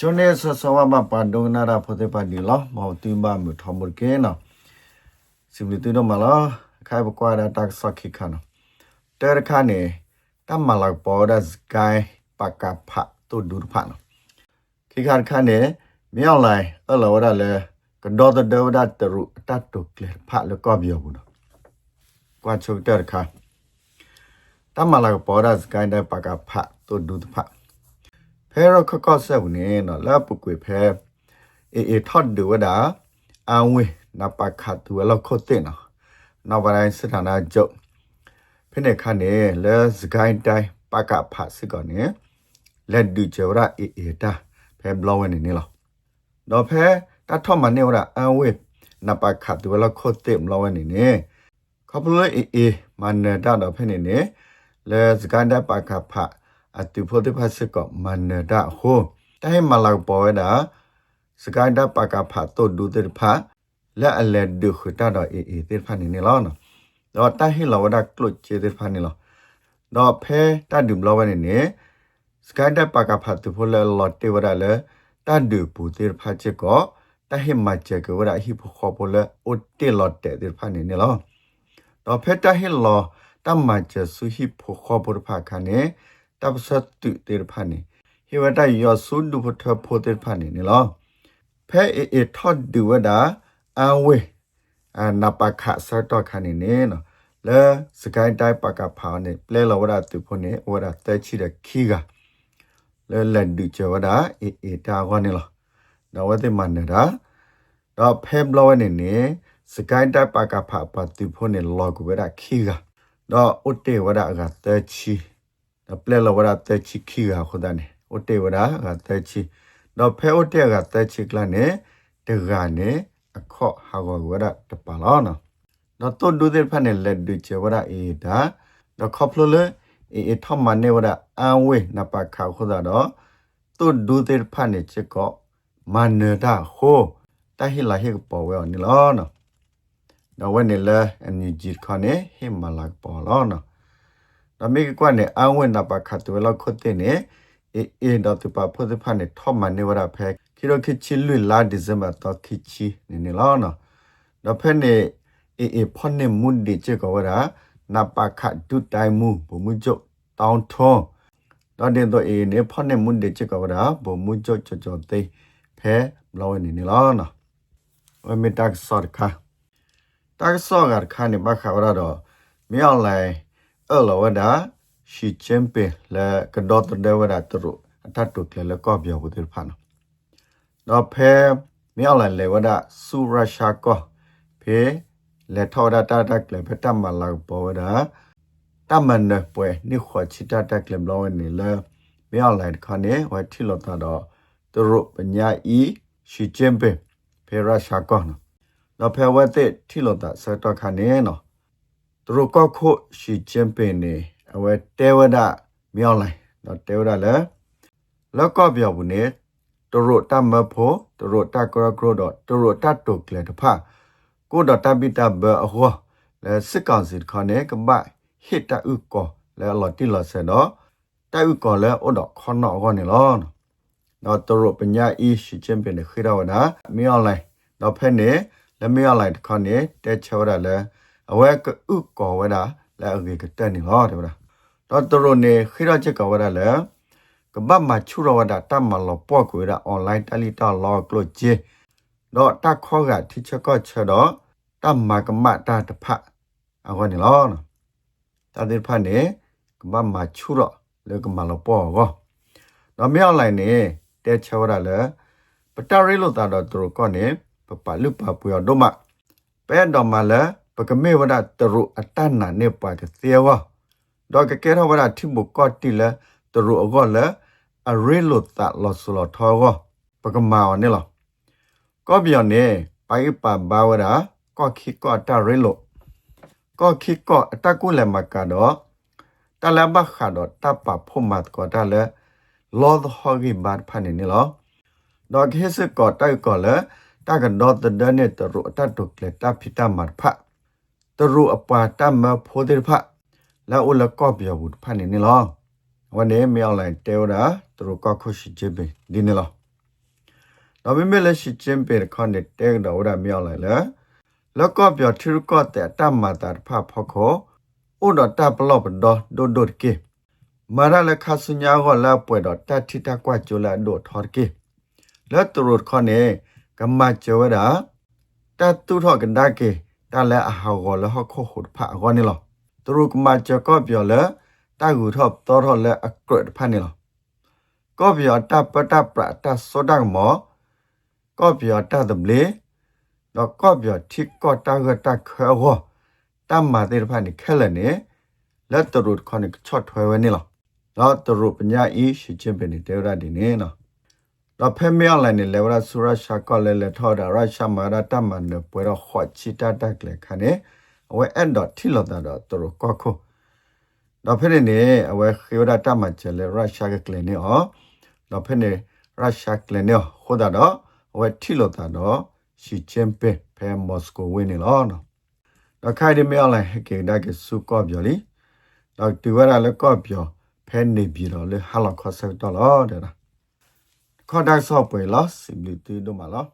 ကျွန်နေဆဆဝမပါဒုနာရာဖိုတေပါဒီလောမောတိမမထမကေနော်စိမလတိတော့မလားခိုင်ဘကွာတာတက်စခိခနော်တဲရခါနေတမလောက်ပေါ်ဒစကိုင်းပကဖတ်တူဒူဖတ်နော်ခိခါခါနေမြောက်လိုက်အလောရလဲကဒေါ်တဒေ ဟဲရခကော့ဆက်နေနော်လာပုကွေဖဲအေအေထော့ဒူဝဒါအဝေနပခတ်တူလောက်ခုတ်တဲ့နော်နောက်ပိုင်းစစ်ဌာနချုပ်ဖိနေခန့်နေလဲစကိုင်းတိုင်းပကဖတ်စစ်ကောနေလက်ဒူချေဝရအေအေတာဖဲဘလောဝင်နေနေလားတော့ဖဲတတ်ထော့မနေဝရအဝေနပခတ်တူလောက်ခုတ်တဲ့ဘလောဝင်နေနေကပလိုအေအေမန္နတာတော့ဖိနေနေလဲစကိုင်းတိုင်းပကဖတ် အတူဖိုတိဖတ်စကမန္နဒဟိုတိုင်းမလောက်ပေါ်တာစကိုင်းဒပကဖတ်တို့ဒူတေဖာလက်အလက်ဒူခတာတော့အေးအေးတေဖာနေနေလောနော်တော့တိုင်းဟိလောဒကလုတ်ချေတေဖာနေလောတော့ဖဲတတ်ဒူဘလောဝနေနေစကိုင်းဒပကဖတ်တို့ဖိုလက်လော်တေဝရလဲတတ်ဒူပူတေဖာချေကောတဟိမချေကဝရဟိဖခေါ်ပေါ်လဲအိုတေလော်တေတေဖာနေနေလောတော့ဖဲတဟိလောတမချေဆူဟိဖခေါ်ပေါ်ဖာခါနေ တပ်ဆွတ်တုတေဖာနေဟေဝတယောဆုနုဖထဖိုတေဖာနေနေလောဖဲအေအေထော့ဒူဝဒာအဝေအနပခဆတ်တော့ခနေနေနော်လဲစကိုင်းတိုင်းပကဖာနေပလဲလဝဒတူဖုန်နေဝဒတဲချီတဲ့ခီကလဲလန်ဒူချဝဒာအေအေတာဝနေလောတော့ဝတိမန္နရာတော့ဖဲဘလောနေနေစကိုင်းတိုင်းပကဖာပတူဖုန်နေလောကဝဒခီကတော့ဥတေဝဒကတဲချီ ပလဲလဝရတဲချီခီကခုဒနေဥတေဝရကတဲချီတော့ဖဲဥတေကတဲချီကလနေတကနေအခော့ဟာဂဝရတပလာနော်တော့တုတ်ဒူတဲ့ဖက်နဲ့လက်ဒူချေဝရအေဒါတော့ခေါပလလေအေအထမနေဝရအန်ဝေနပခါခုဒါတော့တုတ်ဒူတဲ့ဖက်နဲ့ချေကောမနတာဟိုတဟိလာဟေပေါ်ဝဲနီလောနော်တော့ဝဲနေလဲအနီဂျီခနဲ့ဟေမလာပေါ်လောနော် တမေကွတ်နဲ့အန်ဝင်နပါခတ်တယ်လောက်ခွတ်တဲ့နဲ့အေးအေးတော့သူပါဖို့သဖာနဲ့ထော့မနေဝရဖဲခီရခီချီလွေလာဒီဇင်ဘာတော့ခီချီနေနေလောနော်တော့ဖဲနဲ့အေးအေးဖွန်နေမွန်ဒီချေကောဝရနပါခတ်ဒူတိုင်မူဘုံမှုကျတောင်းထုံးတော့တဲ့တော့အေးနေဖွန်နေမွန်ဒီချေကောဝရဘုံမှုကျချောချောသိဖဲမလောနေနေလောနော်ဝမေတက်ဆော့ခါတက်ဆော့ကခါနေဘခါဝရတော့မြောက်လိုက် အဲ့လောဝဒါရှီချမ်ပေလေကဒေါတ်တဲ့ဝဒါတူအတတ်တုကလေကောပြောဘူးတဲ့ဖာနော်တော့ဖဲမြောက်လာလေဝဒဆူရရှာကောဖေလေထော်ဒတာတက်လေဖတမလောက်ပေါ်ဒတမန်နပွဲနိခွချီတတက်လေလောနေလေမြောက်လာခနဲ့ဝတိလောတာတော့သူတို့ပညာဤရှိချင်းပေဖေရရှာကောနော်တော့ဖဲဝတ်တဲ့တိလောတာစတော့ခနဲ့နော် သူတို့ကောက်ခုရှိချင်းပေနေအဝဲတဲဝဒမြောက်လိုက်တော့တဲဝဒလေလောက်ကောပြောဘူးနေတရတမဖို့တရတကရကရဒတရတတုကလေတဖာကိုဒတပိတဘအဟောလဲစစ်ကောင်စီခနဲ့ကဘဟစ်တဥကောလဲလော်တိလော်ဆဲတော့တိုဥကောလဲဩတော့ခေါနောကောနေလောနော်တရပညာအီရှိချင်းပင်ခိရဝနာမြောင်းလိုက်တော့ဖက်နေလဲမြောင်းလိုက်ခနဲ့တဲချောရလဲ အဝဲကဥကောဝဒါလဲအကေကတက်နေလောတဲ့ဗျာတော့တရနေခိရချက်ကဝဒါလဲကဘတ်မှာချူရဝဒတမလောပေါ့ကွေရအွန်လိုင်းတလီတာလောကလို့ကျေတော့တခေါကတိချက်ကောချတော့တမကမတာတဖအခေါနေလောနော်တတဲ့ဖနေကဘတ်မှာချူရလေကမလောပေါ့ကောတော့မြောက်လိုက်နေတဲချောရလဲပတရီလို့တာတော့သူကောနေပပလူပပူရတော့မပဲတော့မလဲ ပကမေဝဒတရုအတန်နာနေပါကသေးဝတော့ကကဲရဝဒတိဘကောတိလဲတရုအကောလဲအရေလို့တလောဆလထောကပကမာဝနေလောကောပြောနေပိုင်ပါဘာဝရာကောခိကောတရေလို့ကောခိကောအတကုလည်းမကတော့တလဘခါတော့တပဖို့မတ်ကောတလည်းလောဒဟဂိဘတ်ဖာနေနေလောတော့ခေစကောတိုက်ကောလည်းတကတော့တဒနေတရုအတတုကလေတဖိတမတ်ဖတ ตรูอปาตามมาโพธิพะแล้วอุลก็เบียบุตรพันนี่ลอวันนี้ไม่เอาอะไรเตียวนะตรูก็คุชิเจเปดินี่ลอเราไม่ไม่เลยชิเจเปข้อเด็ดเตียวเราได้ไม่เอาอะไรเลยแล้วก็เบียที่รู้ก็แต่ตามมาตัดภาพพอโคอุดตาปลอบดอโดดโดดเกมาได้แล้วคาสุญญาก็แล้วป่วยดอตาทิตากว่าจุลาโดดทอดเกแล้วตรูข้อนี้กำมาเจอวดาตาตู้ทอดกันได้เก တလဲအဟောကိုလဟခုခုဖာကောနေလောသူရုကမချကောပြောလဲတကူထော့တော်ထော့လဲအကရတ်ဖာနေလောကောပြောတပတပရတစောဒမောကောပြောတဒမလေတော့ကောပြောထိကောတကတခေဟောတမ္မာတေဖာနေခဲလဲနေလက်တရုခွန်နေချော့ထွဲဝဲနေလောတော့တရုပညာဤရှိချင်းပင်နေတေရဒီနေနော် တော့ဖဲမြောက်လိုက်နေလေဝရဆူရရှာကောလေလေထော်ဒါရရှာမာရတမန်နေပွဲတော့ခေါ်ချီတတက်လေခနဲ့အဝဲအဲ့တော့ထိလို့တာတော့တရုကောခုတော့ဖဲနေအဝဲခေဝဒတမန်ချလေရရှာကကလေနေဩတော့ဖဲနေရရှာကလေနေဟိုဒါတော့အဝဲထိလို့တာတော့ရှိချင်းပင်ဖဲမော်စကိုဝင်းနေလောနော်တော့ခိုင်ဒီမြောက်လိုက်ဟကေဒါကစုကောပြောလီတော့ဒီဝရလည်းကောပြောဖဲနေပြီတော့လေဟာလောက်ခေါ်ဆက်တော့လောတဲ့ ခေါ်ဒါဆော့ပွဲလားစီဘလီတီတို့မလား